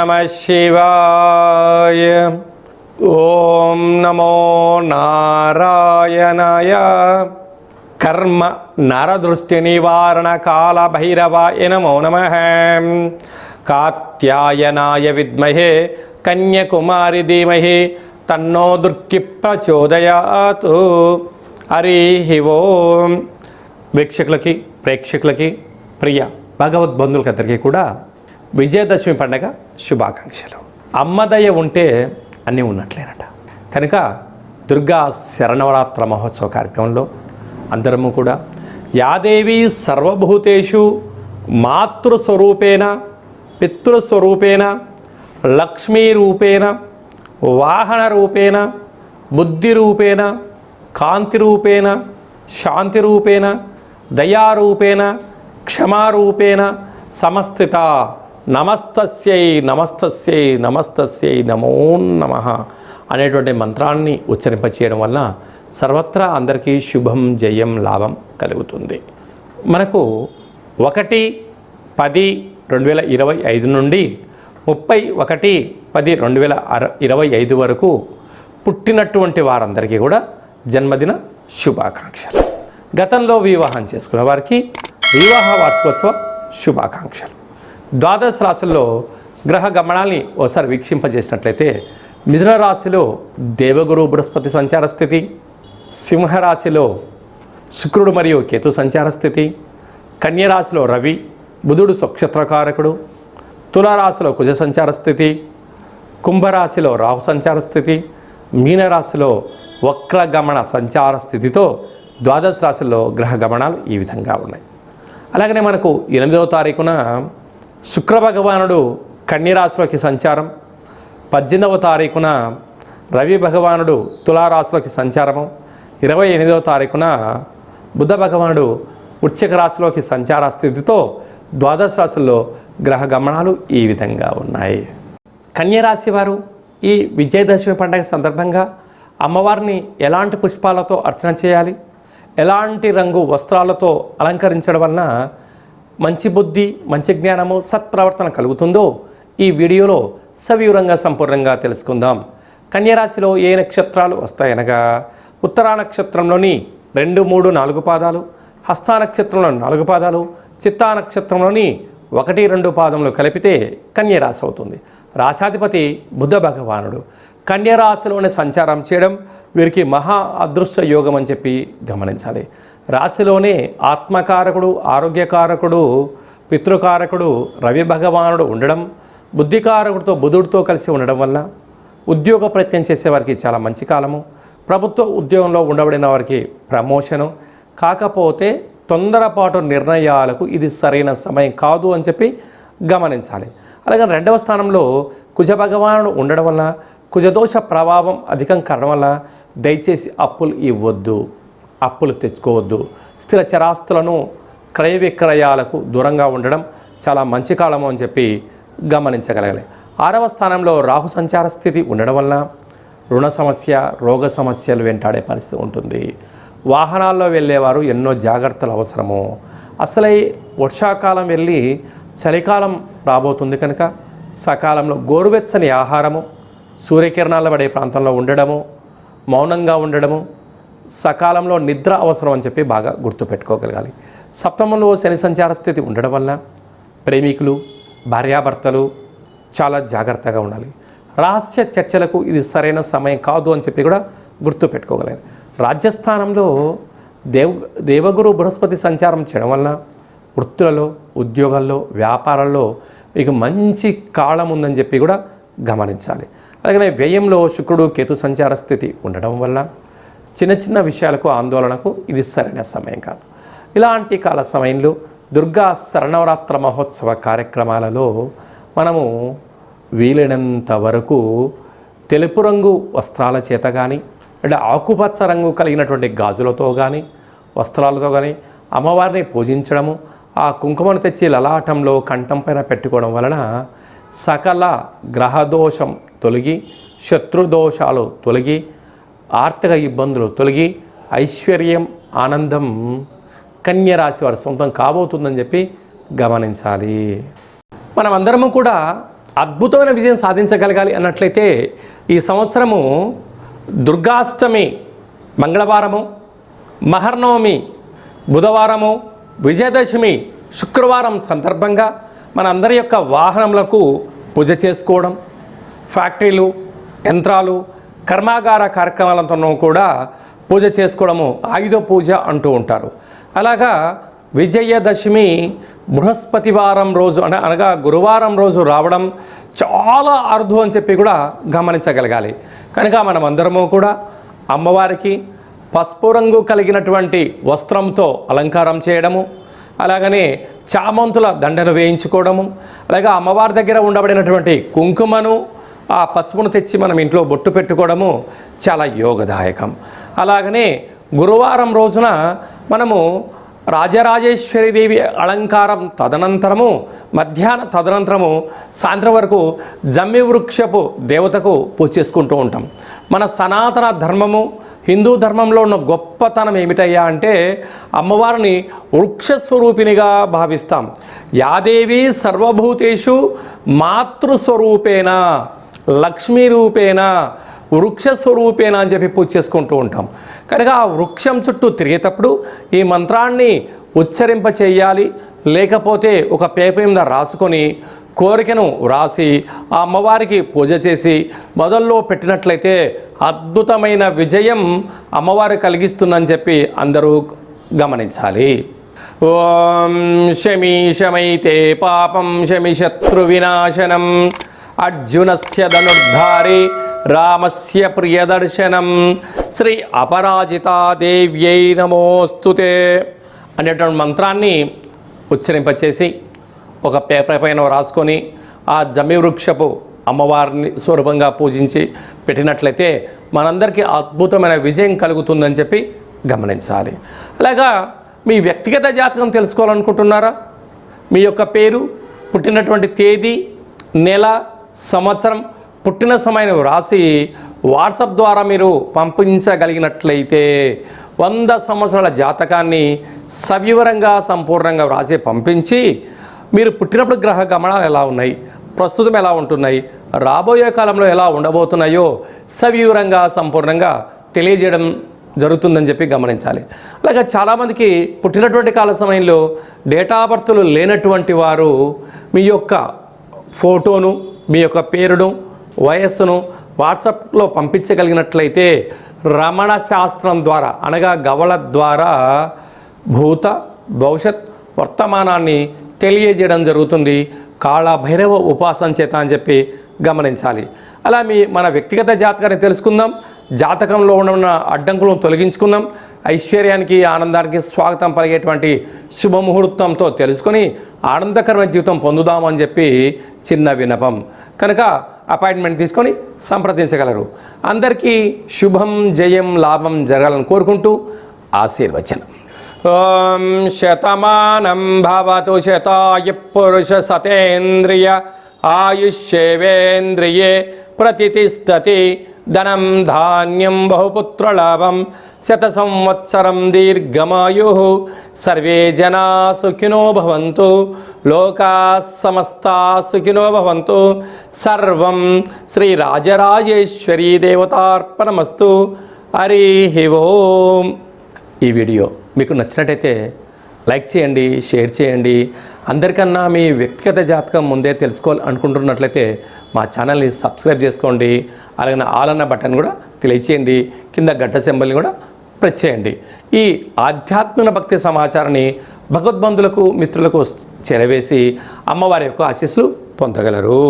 నమ శివాయ ఓం నమో నారాయణయ కర్మ నరదృష్టి నివారణ కాల భైరవాయ నమో నమ కాత్యాయనాయ విద్మహే కన్యకుమారి ధీమహి తన్నో దుర్కి ప్రచోదయాతు హరి ఓం వీక్షకులకి ప్రేక్షకులకి ప్రియ భగవద్బంధువులకి అందరికీ కూడా విజయదశమి పండగ శుభాకాంక్షలు. అమ్మదయ ఉంటే అన్నీ ఉన్నట్లేనట. కనుక దుర్గా శరణవరాత్ర మహోత్సవ కార్యక్రమంలో అందరము కూడా యాదేవి సర్వభూతేషు మాతృస్వరూపేణ పితృస్వరూపేణ లక్ష్మీరూపేణ వాహనరూపేణ బుద్ధిరూపేణ కాంతిరూపేణ శాంతిరూపేణ దయారూపేణ క్షమారూపేణ సమస్థిత నమస్తస్యై నమస్తస్యై నమస్తస్యై నమో నమ అనేటువంటి మంత్రాన్ని ఉచ్చరింపచేయడం వల్ల సర్వత్రా అందరికీ శుభం జయం లాభం కలుగుతుంది. మనకు ఒకటి పది రెండు వేల ఇరవై ఐదు నుండి ముప్పై ఒకటి పది రెండు వేల అర ఇరవై ఐదు వరకు పుట్టినటువంటి వారందరికీ కూడా జన్మదిన శుభాకాంక్షలు. గతంలో వివాహం చేసుకున్న వారికి వివాహ వార్షికోత్సవ శుభాకాంక్షలు. ద్వాదశ రాశుల్లో గ్రహ గమనాల్ని ఓసారి వీక్షింపజేసినట్లయితే మిథున రాశిలో దేవగురు బృహస్పతి సంచార స్థితి సింహరాశిలో శుక్రుడు మరియు కేతు సంచార స్థితి కన్యరాశిలో రవి బుధుడు స్వక్షత్రకారకుడు తులారాశిలో కుజ సంచార స్థితి కుంభరాశిలో రాహు సంచార స్థితి మీనరాశిలో వక్రగమన సంచార స్థితితో ద్వాదశ రాశుల్లో గ్రహ గమనాలు ఈ విధంగా ఉన్నాయి. అలాగనే మనకు ఎనిమిదవ తారీఖున శుక్ర భగవానుడు కన్యరాశిలోకి సంచారం. పద్దెనిమిదవ తారీఖున రవి భగవానుడు తులారాశిలోకి సంచారము. ఇరవై ఎనిమిదవ తారీఖున బుధ భగవానుడు వృశ్చిక రాశిలోకి సంచార స్థితితో ద్వాదశ రాశుల్లో గ్రహ గమనాలు ఈ విధంగా ఉన్నాయి. కన్యరాశి వారు ఈ విజయదశమి పండుగ సందర్భంగా అమ్మవారిని ఎలాంటి పుష్పాలతో అర్చన చేయాలి? ఎలాంటి రంగు వస్త్రాలతో అలంకరించడం వలన మంచి బుద్ధి మంచి జ్ఞానము సత్ప్రవర్తన కలుగుతుందో ఈ వీడియోలో సవివరంగా సంపూర్ణంగా తెలుసుకుందాం. కన్యరాశిలో ఏ నక్షత్రాలు వస్తాయనగా? ఉత్తరా నక్షత్రంలోని రెండు మూడు నాలుగు పాదాలు హస్తా నక్షత్రంలో నాలుగు పాదాలు చిత్తా నక్షత్రంలోని ఒకటి రెండు పాదములు కలిపితే కన్యరాశి అవుతుంది. రాశాధిపతి బుద్ధ భగవానుడు. కన్యరాశిలోనే సంచారం చేయడం వీరికి మహా అదృశ్య యోగం అని చెప్పి గమనించాలి. రాశిలోనే ఆత్మకారకుడు ఆరోగ్యకారకుడు పితృకారకుడు రవి భగవానుడు ఉండడం బుద్ధికారకుడితో బుధుడితో కలిసి ఉండడం వల్ల ఉద్యోగ ప్రయత్నం చేసే వారికి చాలా మంచి కాలము. ప్రభుత్వ ఉద్యోగంలో ఉండబడిన వారికి ప్రమోషను. కాకపోతే తొందరపాటు నిర్ణయాలకు ఇది సరైన సమయం కాదు అని చెప్పి గమనించాలి. అలాగే రెండవ స్థానంలో కుజ భగవానుడు ఉండడం వల్ల కుజదోష ప్రభావం అధికం కావడం వల్ల దయచేసి అప్పులు ఇవ్వద్దు. అప్పులు తెచ్చుకోవద్దు. స్థిర చరాస్తులను క్రయ విక్రయాలకు దూరంగా ఉండడం చాలా మంచి కాలము అని చెప్పి గమనించగలగాలి. ఆరవ స్థానంలో రాహు సంచార స్థితి ఉండడం వల్ల రుణ సమస్య రోగ సమస్యలు వెంటాడే పరిస్థితి ఉంటుంది. వాహనాల్లో వెళ్ళేవారు ఎన్నో జాగ్రత్తలు అవసరము. అసలే వర్షాకాలం వెళ్ళి చలికాలం రాబోతుంది కనుక సకాలంలో గోరువెచ్చని ఆహారము సూర్యకిరణాలు పడే ప్రాంతంలో ఉండడము మౌనంగా ఉండడము సకాలంలో నిద్ర అవసరం అని చెప్పి బాగా గుర్తుపెట్టుకోగలగాలి. సప్తమంలో శని సంచార స్థితి ఉండడం వల్ల ప్రేమికులు భార్యాభర్తలు చాలా జాగ్రత్తగా ఉండాలి. రహస్య చర్చలకు ఇది సరైన సమయం కాదు అని చెప్పి కూడా గుర్తుపెట్టుకోగలగాలి. రాజ్యస్థానంలో దేవ్ దేవగురు బృహస్పతి సంచారం చేయడం వల్ల వృత్తులలో ఉద్యోగాల్లో వ్యాపారాల్లో మీకు మంచి కాలం ఉందని చెప్పి కూడా గమనించాలి. అలాగే వ్యయంలో శుక్రుడు కేతు సంచార స్థితి ఉండడం వల్ల చిన్న చిన్న విషయాలకు ఆందోళనకు ఇది సరైన సమయం కాదు. ఇలాంటి కాల సమయంలో దుర్గా శరణవరాత్ర మహోత్సవ కార్యక్రమాలలో మనము వీలైనంత వరకు తెలుపు రంగు వస్త్రాల చేత కానీ అంటే ఆకుపచ్చ రంగు కలిగినటువంటి గాజులతో కానీ వస్త్రాలతో కానీ అమ్మవారిని పూజించడము ఆ కుంకుమను తెచ్చి లలాటంలో కంఠం పైన పెట్టుకోవడం వలన సకల గ్రహదోషం తొలగి శత్రుదోషాలు తొలగి ఆర్థిక ఇబ్బందులు తొలగి ఐశ్వర్యం ఆనందం కన్య రాశి వారి సొంతం కాబోతుందని చెప్పి గమనించాలి. మనమందరము కూడా అద్భుతమైన విజయం సాధించగలగాలి అన్నట్లయితే ఈ సంవత్సరము దుర్గాష్టమి మంగళవారము మహర్నవమి బుధవారము విజయదశమి శుక్రవారం సందర్భంగా మన అందరి యొక్క వాహనములకు పూజ చేసుకోవడం ఫ్యాక్టరీలు యంత్రాలు కర్మాగార కార్యక్రమాలతోనూ కూడా పూజ చేసుకోవడము ఆయుధ పూజ అంటూ ఉంటారు. అలాగా విజయదశమి బృహస్పతివారం రోజు అన అనగా గురువారం రోజు రావడం చాలా అరుదు అని చెప్పి కూడా గమనించగలగాలి. కనుక మనం అందరము కూడా అమ్మవారికి పసుపు రంగు కలిగినటువంటి వస్త్రంతో అలంకారం చేయడము అలాగనే చామంతుల దండను వేయించుకోవడము అలాగే అమ్మవారి దగ్గర ఉండబడినటువంటి కుంకుమను ఆ పసుపును తెచ్చి మనం ఇంట్లో బొట్టు పెట్టుకోవడము చాలా యోగదాయకం. అలాగనే గురువారం రోజున మనము రాజరాజేశ్వరిదేవి అలంకారం తదనంతరము మధ్యాహ్న తదనంతరము సాయంత్రం వరకు జమ్మి వృక్షపు దేవతకు పూజ చేసుకుంటూ ఉంటాం. మన సనాతన ధర్మము హిందూ ధర్మంలో ఉన్న గొప్పతనం ఏమిటయ్యా అంటే అమ్మవారిని వృక్షస్వరూపిణిగా భావిస్తాం. యాదేవి సర్వభూతేషు మాతృస్వరూపేణ. లక్ష్మీ రూపేణ వృక్షస్వరూపేణ అని చెప్పి పూజ చేసుకుంటూ ఉంటాం. కనుక ఆ వృక్షం చుట్టూ తిరిగేటప్పుడు ఈ మంత్రాన్ని ఉచ్చరింప చేయాలి. లేకపోతే ఒక పేపర్ మీద రాసుకొని కోరికను వ్రాసి ఆ అమ్మవారికి పూజ చేసి మొదల్లో పెట్టినట్లయితే అద్భుతమైన విజయం అమ్మవారు కలిగిస్తుందని చెప్పి అందరూ గమనించాలి. ఓం శమి శమైతే పాపం శమి శత్రు వినాశనం. అర్జునస్య ధనుర్ధారి రామస్య ప్రియదర్శనం. శ్రీ అపరాజితాదేవ్యై నమోస్తుతే అనేటువంటి మంత్రాన్ని ఉచ్చరింపచేసి ఒక పేపర్ పైన రాసుకొని ఆ జమి వృక్షపు అమ్మవారిని స్వరూపంగా పూజించి పెట్టినట్లయితే మనందరికీ అద్భుతమైన విజయం కలుగుతుందని చెప్పి గమనించాలి. అలాగా మీ వ్యక్తిగత జాతకం తెలుసుకోవాలనుకుంటున్నారా? మీ యొక్క పేరు పుట్టినటువంటి తేదీ నెల సంవత్సరం పుట్టిన సమయం వ్రాసి వాట్సాప్ ద్వారా మీరు పంపించగలిగినట్లయితే వంద సంవత్సరాల జాతకాన్ని సవివరంగా సంపూర్ణంగా వ్రాసి పంపించి మీరు పుట్టినప్పుడు గ్రహ గమనాలు ఎలా ఉన్నాయి ప్రస్తుతం ఎలా ఉంటున్నాయి రాబోయే కాలంలో ఎలా ఉండబోతున్నాయో సవివరంగా సంపూర్ణంగా తెలియజేయడం జరుగుతుందని చెప్పి గమనించాలి. అలాగే చాలామందికి పుట్టినటువంటి కాల సమయంలో డేటా బర్త్లు లేనటువంటి వారు మీ యొక్క ఫోటోను మీ యొక్క పేరును వయస్సును వాట్సాప్లో పంపించగలిగినట్లయితే రమణ శాస్త్రం ద్వారా అనగా గవళ ద్వారా భూత భవిష్యత్ వర్తమానాన్ని తెలియజేయడం జరుగుతుంది. కాళ భైరవ ఉపాసన చేత అని చెప్పి గమనించాలి. అలా మీ మన వ్యక్తిగత జాతకాన్ని తెలుసుకుందాం. జాతకంలో ఉన్న అడ్డంకులను తొలగించుకుందాం. ఐశ్వర్యానికి ఆనందానికి స్వాగతం పలిగేటువంటి శుభముహూర్తంతో తెలుసుకొని ఆనందకరమైన జీవితం పొందుదామని చెప్పి చిన్న వినపం కనుక అపాయింట్మెంట్ తీసుకొని సంప్రదించగలరు. అందరికీ శుభం జయం లాభం జరగాలని కోరుకుంటూ ఆశీర్వచనం. ఓం శతమానం భవతు శతాయ పురుష సతేంద్రియ ఆయుష్యేవేంద్రియే ప్రతిష్టతి ధనం ధాన్యం బహుపుత్రలాభం శత సంవత్సరం దీర్ఘమాయు. సర్వే జనా సుఖినో భవంతు లోకా సమస్తా సుఖినో భవంతు. సర్వం శ్రీ రాజరాజేశ్వరీ దేవతార్పణమస్తు. హరి ఓం. ఈ వీడియో మీకు నచ్చినట్టయితే లైక్ చేయండి షేర్ చేయండి. అందరికన్నా మీ వ్యక్తిగత జాతకం ముందే తెలుసుకోవాలి అనుకుంటున్నట్లయితే మా ఛానల్ని సబ్స్క్రైబ్ చేసుకోండి. అలాగే ఆల్ అన్న బటన్ కూడా తెలియచేయండి. కింద గడ్డ సింబల్ని కూడా ప్రెస్ చేయండి. ఈ ఆధ్యాత్మిక భక్తి సమాచారాన్ని భగవద్బంధులకు మిత్రులకు చేరవేసి అమ్మవారి యొక్క ఆశీస్సులు పొందగలరు.